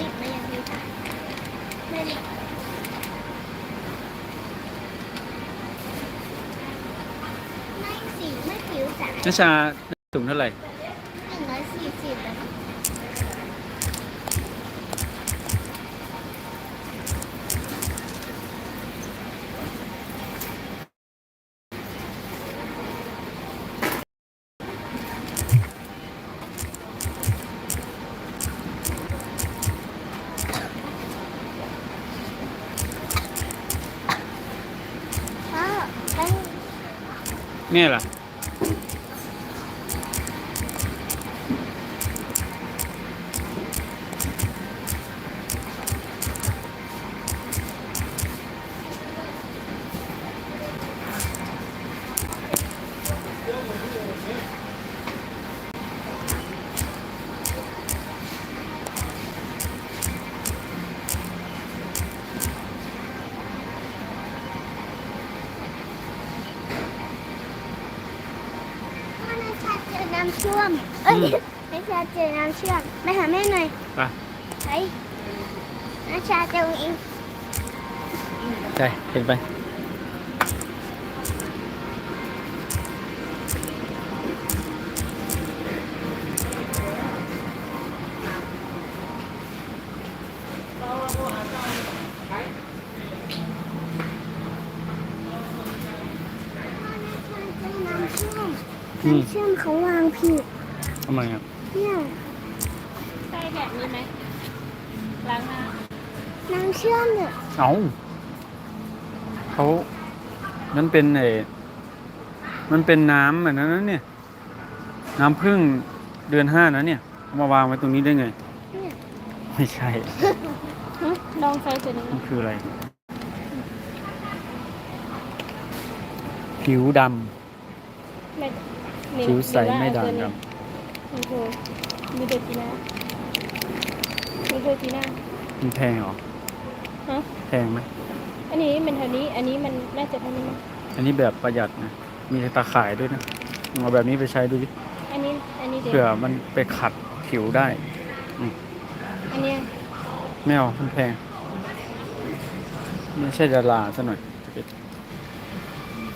ลิปมายังดีค่ะไม่ลิบไม่สีไม่ผิวสาวนัชชาสูงเท่าไหร่ แม่ละพ่อ น้ำท่วม เอ้ยอืมนาชาเจอน้ำเชื่อมไปหาแม่หน่อยไป ไปนาชาเจอเองใช่เห็นไป น้ำเชื่อมเขาวางผิดทำไมอะเนี่ยใช่แบบนี้ไหมล้างหน้าน้ำเชื่อมเนี่ยเอาเขานั่นเป็นไอ้มันเป็นน้ำแบบนั้นนะเนี่ย น้ำพึ่งเดือนห้านะเนี่ยเอามาวางไว้ตรงนี้ได้ไง เนี่ยไม่ใช่ หึลองใส่ตัวนี้มันคืออะไร ผิวดไม่ำ ผิวใสไม่ด่างดโอ้โหมีเดอร์จีน่ามีเดอร์จีน่าำมันแพงเหรอฮะแพงไหมอันนี้มันเท่านี้ อันนี้มันน่าจะเท่านี้มั้งอันนี้แบบประหยัดนะ มีตาข่ายด้วยนะเอาแบบนี้ไปใช้ดูดิอันนี้ อันนี้เด็เผื่อมันไปขัดผิวได้ อันเนี้ยไม่เอามันแพง ไม่ใช่ดาราซะหน่อย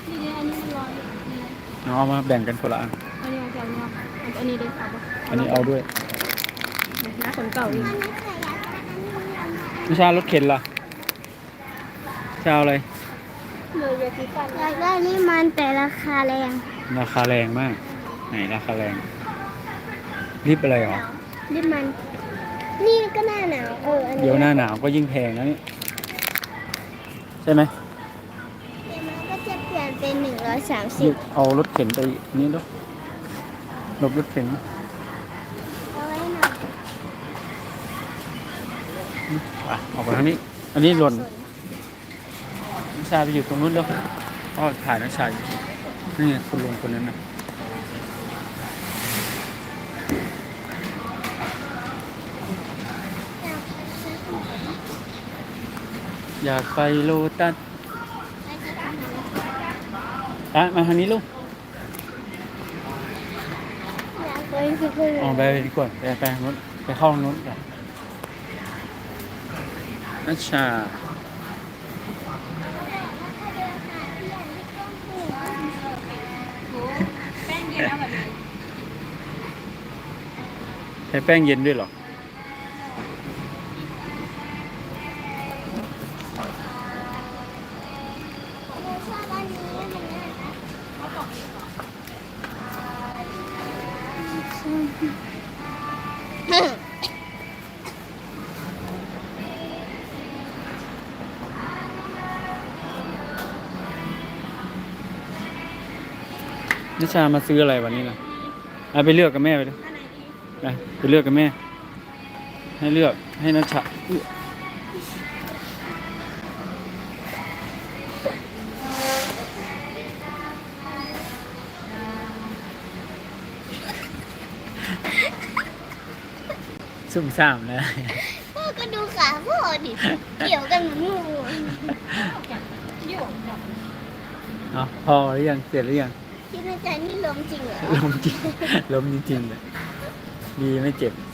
นี่เนี่ยอันนี้มันร้อย นี่นะน้องเอามาแบ่งกันคนละอันอันนี้เอาจะเอาเนาะอันนี้เด็กเอาปะอันนี้เอาด้วยหน้าคนเก่าอีกวิชารถเข็นล่ะจะเอาอะไรเลยยาสีฟันอยากได้นี่มันแต่ราคาแรง ราคาแรงมาก ไหนราคาแรง รีบอะไรหรอนี่มัน นี่ก็หน้าหนาวเอออันนี้เดี๋ยวหน้าหนาวก็ยิ่งแพงนะนี่ใช่ไหมเดี๋ยวมัน ก็จะเปลี่ยนเป็นหนึ่งร้อยสามสิรีบบเอารถเข็นไปนี่ด้วยหลบรถเข็นเอาไว้หน่อยอะออกไปทางนี้ อันนี้หล่นนักชาไปอยู่ตรงนู้นแล้วพ่อถ่ายนักชาอยู่นี่ไงคุณลุงคนนั้นนะอยากไปโลตัส อะมาทางนี้ลูกอยากไปคือคือออกไปดีกว่าไปไปทางนู้นไปเข้าทางนู้นกันนัชชาแป้งเย็นเอาแบบนี้ใช้แป้งเย็นด้วยเหรอ นิชามาซื้ออะไรวันนี้ล่ะเอาไปเลือกกับแม่ไปเลยไปไปเลือกกับแม่ ให้เลือกให้นัชชา ซุ่มซ่ามนะ พ่อก็ดูขาพ่อดิเกี่ยวกันเหมือนงูโยกแบบเอาพอหรือยังเสร็จหรือยังที่ในใจนี่ลมจริงเหรอล้มจริงล้มจริงๆเลยดีไม่เจ็บเ